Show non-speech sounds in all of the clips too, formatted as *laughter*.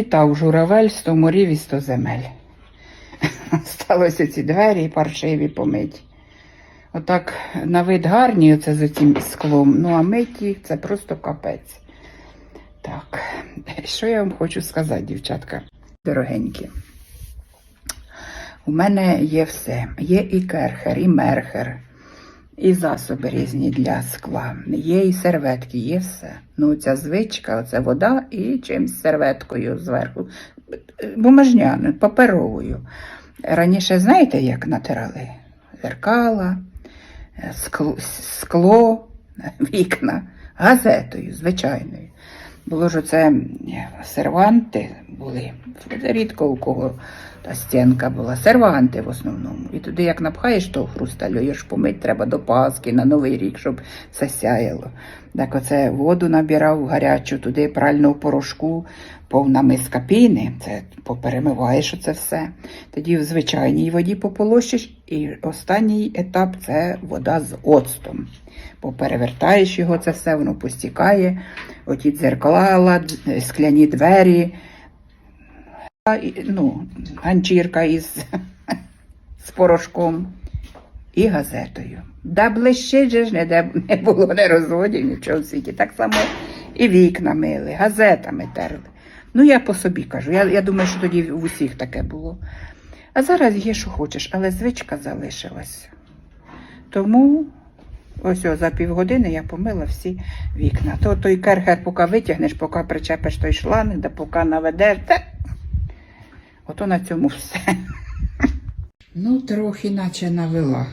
Облітав журавель сто морів і сто земель. *laughs* Сталося ці двері паршиві помить. Отак на вид гарні, оце з цим склом. Ну, а мить їх це просто капець. Так, *laughs* що я вам хочу сказати, дівчатка, дорогенькі. У мене є все. Є і керхер, і мерхер, і засоби різні для скла. Є і серветки, є все. Ну, ця звичка, це вода і чимсь серветкою зверху. Бумажняною, паперовою. Раніше знаєте, як натирали? Зеркала, е, скло, скло, *laughs* вікна, газетою, звичайною. Було ж оце серванти були. Рідко у кого та стінка була. Серванти в основному. І туди, як напхаєш того хрусталю, ж помить треба до Пасхи на Новий рік, щоб все сяяло. Так оце воду набирав гарячу, туди прального порошку, повна миска піни, це поперемиваєш оце все. Тоді в звичайній воді пополощиш, і останній етап це вода з оцтом. Поперевертаєш його, це все, воно постікає. Оті дзеркала, скляні двері, ну, ганчірка із з порошком і газетою. Да блищить ж не, не було не розводів, нічого в світі. Так само і вікна мили, газетами терли. Ну, я по собі кажу. Я, я думаю, що тоді в усіх таке було. А зараз є, що хочеш, але звичка залишилась. Тому ось о, за півгодини я помила всі вікна. То той керхер, поки витягнеш, поки причепиш той шланг, да поки наведеш. Ото на цьому все. Ну, трохи наче навела.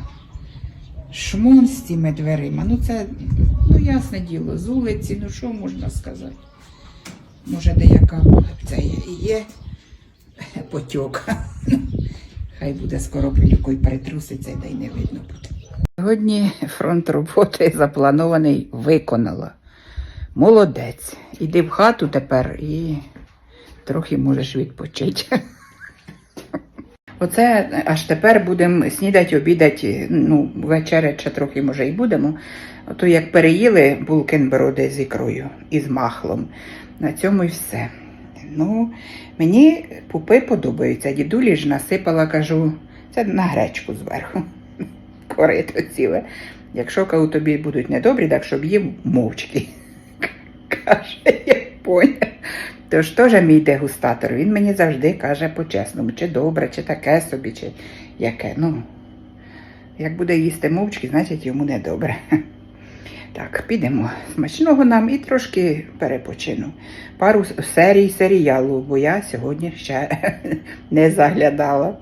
Шмон з тими дверима. Ну, це, ну, ясне діло, з вулиці, ну що можна сказати? Може, деяка це є потьок. Хай буде скоро пилюкою перетруситься, та й не видно буде. Сьогодні фронт роботи запланований виконала. Молодець. Іди в хату тепер і трохи можеш відпочити. Оце аж тепер будемо снідати, обідати, ну, вечерять трохи, може, і будемо. Ото як переїли булкенброди з ікрою і з махлом. На цьому і все. Ну, мені пупи подобаються. Дідулі ж насипала, кажу, це на гречку зверху. *laughs* Корито ціле. Якщо кажу, тобі будуть недобрі, так щоб їв мовчки. *laughs* Каже, я поняв. Тож теж мій дегустатор, він мені завжди каже по-чесному, чи добре, чи таке собі, чи яке. Ну, як буде їсти мовчки, значить йому не добре. *laughs* Так, підемо. Смачного нам і трошки перепочину. Пару серій серіалу, бо я сьогодні ще *laughs* не заглядала.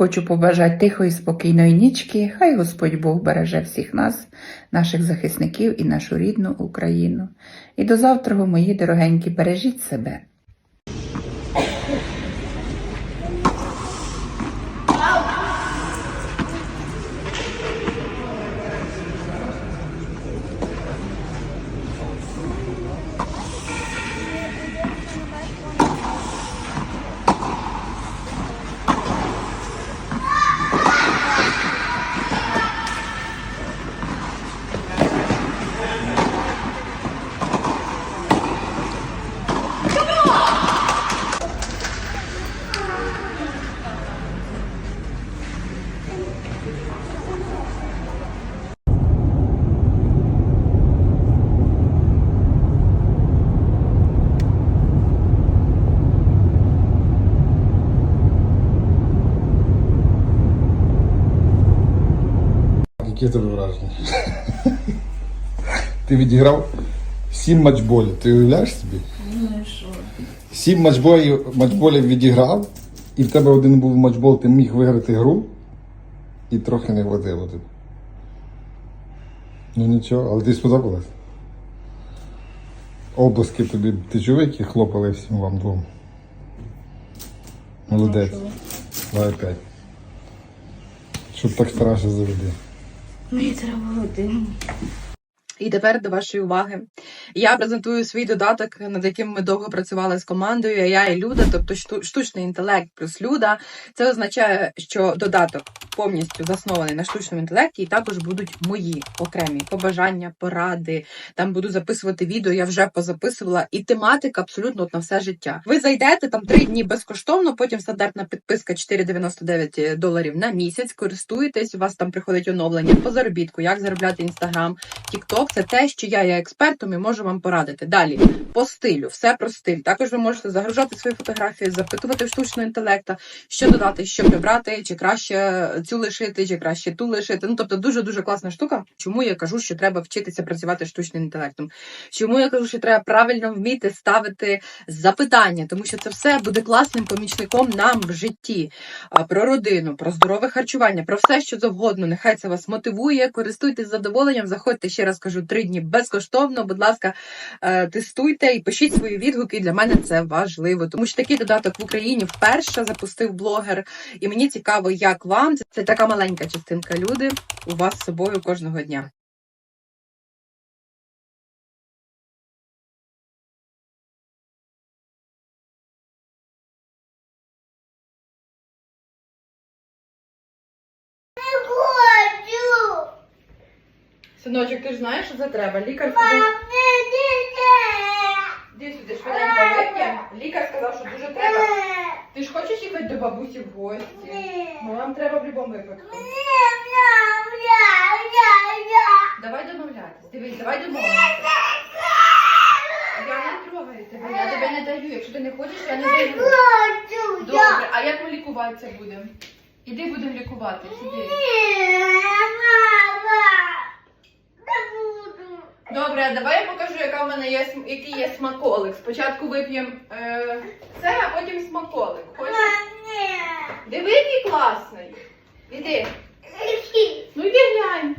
Хочу побажати тихої, спокійної нічки. Хай Господь Бог береже всіх нас, наших захисників і нашу рідну Україну. І до завтра, мої дорогенькі, бережіть себе. Які тебе враження? Ти відіграв сім матчболів. Ти уявляєш собі? Ну і що? Сім матчболів, матчболів відіграв, і в тебе один був матчбол, ти міг виграти гру і трохи не хватило тобі. Ну нічого, але ти сподобалось? Обласки тобі ти чув, які хлопали всім вам двом? Молодець. Давай п'ять. Щоб так старався завжди. Мені треба один. І тепер до вашої уваги. Я презентую свій додаток, над яким ми довго працювали з командою. Я і Люда, тобто шту- штучний інтелект плюс Люда. Це означає, що додаток повністю заснований на штучному інтелекті, і також будуть мої окремі побажання, поради. Там буду записувати відео. Я вже позаписувала, і тематика абсолютно от на все життя. Ви зайдете там три дні безкоштовно, потім стандартна підписка 4,99 доларів на місяць. Користуєтесь, у вас там приходить оновлення по заробітку, як заробляти інстаграм. TikTok – це те, що я є експертом і можу вам порадити. Далі по стилю, все про стиль. Також ви можете загружати свої фотографії, запитувати штучного інтелекта, що додати, що прибрати, чи краще цю лишити, чи краще ту лишити. Ну тобто дуже дуже класна штука. Чому я кажу, що треба вчитися працювати штучним інтелектом? Чому я кажу, що треба правильно вміти ставити запитання, тому що це все буде класним помічником нам в житті. Про родину, про здорове харчування, про все, що завгодно. Нехай це вас мотивує. Користуйтесь задоволенням. Заходьте ще раз кажу три дні безкоштовно. Будь ласка, е, тестуйте і пишіть свої відгуки. Для мене це важливо, тому що такий додаток в Україні вперше запустив блогер. І мені цікаво, як вам це, це така маленька частинка люди у вас з собою кожного дня. Хочу. Синочок, ти ж знаєш, що це треба? Лікар не, Іди сюди, швиденько. Лікар сказав, що дуже треба. Ти ж хочеш їхати до бабусі в гості? Ну, нам треба в будь-якому випадку. Давай домовлятись. Дивись, давай домовимося. Я не трогаю тебе, я тебе не даю. Якщо ти не хочеш, я не даю. Добре, а як ми лікуватися будемо? Іди будемо лікуватися. Іди. Добре, давай я покажу, яка в мене є см- який є смаколик. Спочатку вип'ємо е, це, а потім смаколик. Хочеш? Диви, який класний. Іди. Ну йди глянь.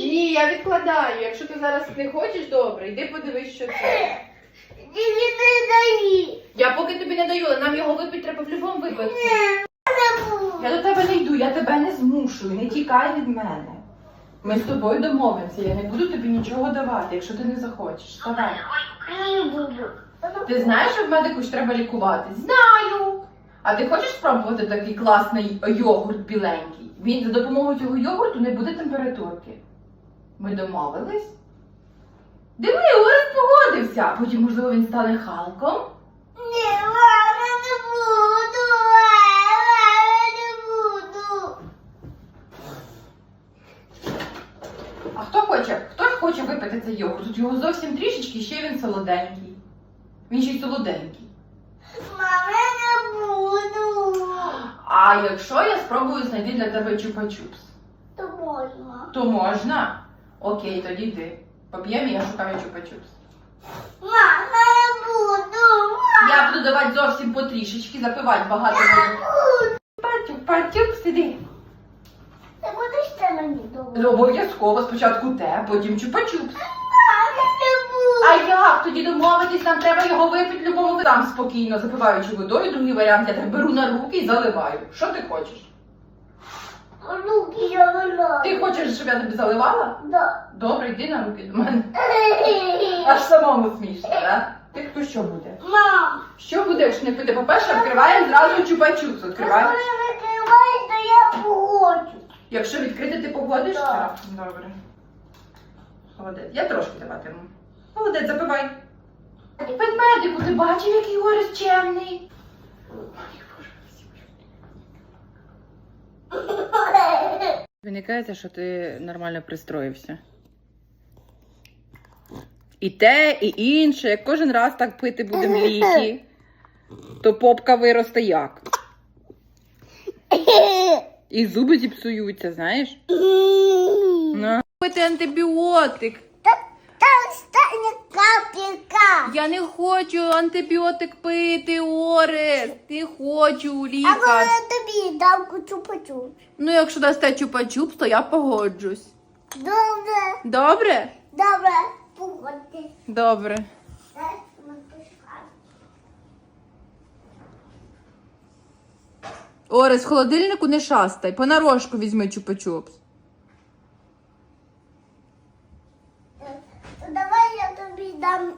Ні, я відкладаю. Якщо ти зараз не хочеш, добре, йди подивись, що це. Я поки тобі не даю, але нам його випити треба в будь-якому випадку. Я до тебе не йду, я тебе не змушую, не тікай від мене. Ми з тобою домовимося, я не буду тобі нічого давати, якщо ти не захочеш. Вставай. Ти знаєш, що в медику ж треба лікувати? Знаю. А ти хочеш спробувати такий класний йогурт біленький? Він за допомогою цього йогурту не буде температурки. Ми домовились? Диви, Орес погодився. Потім, можливо, він стане Халком. А хто хоче? Хто цей йогурт? Тут його зовсім трішечки, ще він солоденький. Він ще й солоденький. А якщо я спробую знайти для тебе чупа-чупс, то можна? Окей, тоді йди. Поп'ємо, я шукаю чупа-чупс. Я буду давати зовсім потрішечки, запивати багато води. Чупа-чупс, іди. Ти будеш це мені добре? Обов'язково спочатку те, потім чупа-чупс. А як тоді домовитись, нам треба його випити любому там спокійно, запиваючи водою. Другий варіант я так беру на руки і заливаю. Що ти хочеш? Руки я виляю. Ти хочеш, щоб я тобі заливала? Да. Добре, йди на руки до мене. *laughs* Аж самому смішно, так? Ти хто що буде? Мам, Що буде, якщо не пити? По-перше, відкриваємо зразу чупа-чупс. Відкриваємо. коли викриваєш, то я погоджу. Якщо відкрити, ти погодиш? Так. Добре. Молодець. Я трошки даватиму. Молодець, запивай. Ведмедику, ти бачив, який Орес чемний? Виникається, що ти нормально пристроївся. І те, і інше. Як кожен раз так пити будемо ліки, то попка виросте як? І зуби зіпсуються, знаєш? На. Пити антибіотик. Там стане капелька. Я не хочу антибіотик пити, Орес. Не хочу, А коли лікар. я тобі дам кучу-пачу. Ну, якщо дасте чупа-чупс, то я погоджусь. Добре, Добре? добре, погодьтесь. Добре. Орес, в холодильнику не шастай, понарошку візьми чупа-чупс. То давай я тобі дам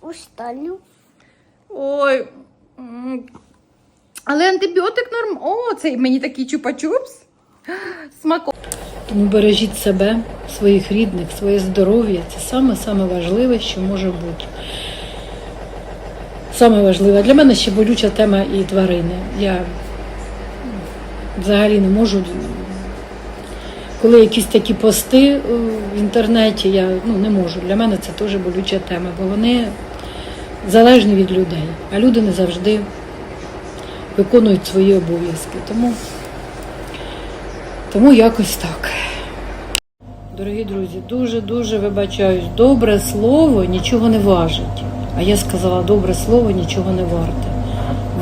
усталю. Ой. м. Але антибіотик норм. О, цей мені такий чупа-чупс. Смако. Тому бережіть себе, своїх рідних, своє здоров'я. Це саме саме важливе, що може бути. Саме важливе. Для мене ще болюча тема і тварини. Я взагалі не можу. Коли якісь такі пости е, в інтернеті, я ну, не можу. Для мене це теж болюча тема, бо вони залежні від людей, а люди не завжди виконують свої обов'язки. Тому, тому якось так. Дорогі друзі, дуже-дуже вибачаюсь. Добре слово нічого не важить. А я сказала, добре слово нічого не варте.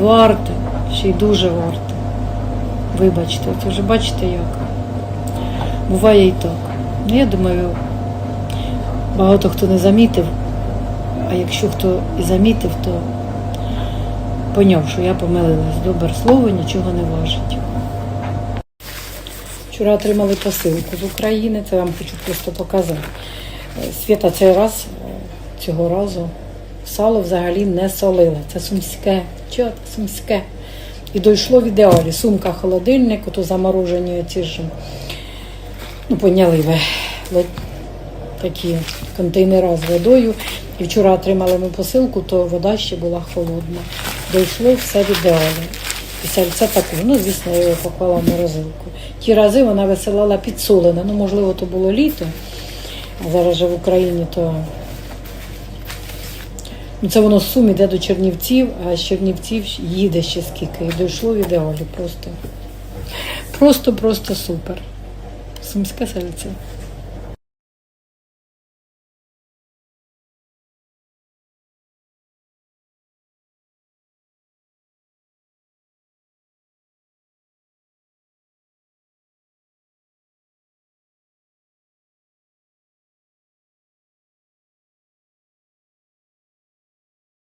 Варте, ще й дуже варте. Вибачте, це вже бачите як. Буває і так. Ну, я думаю, багато хто не замітив, а якщо хто і замітив, то поняв, що я помилилась. Добре слово нічого не важить. Вчора отримали посилку з України, це вам хочу просто показати. Е, Свята цей раз, е, цього разу, сало взагалі не солила. Це сумське, чого це сумське. І дійшло в ідеалі. Сумка, холодильник, ото заморожені ці ж, ну, поняли ви, такі контейнери з водою. І вчора отримали ми посилку, то вода ще була холодна. Дійшло все в ідеалі. І сальце таке, ну, звісно, я його поклала в морозилку. Ті рази вона висилала підсолене. Ну, можливо, то було літо, а зараз же в Україні то. Ну, це воно Сум іде до Чернівців, а з Чернівців їде ще скільки. І дійшло в ідеалі. Просто, просто, просто супер. Сумська сальце.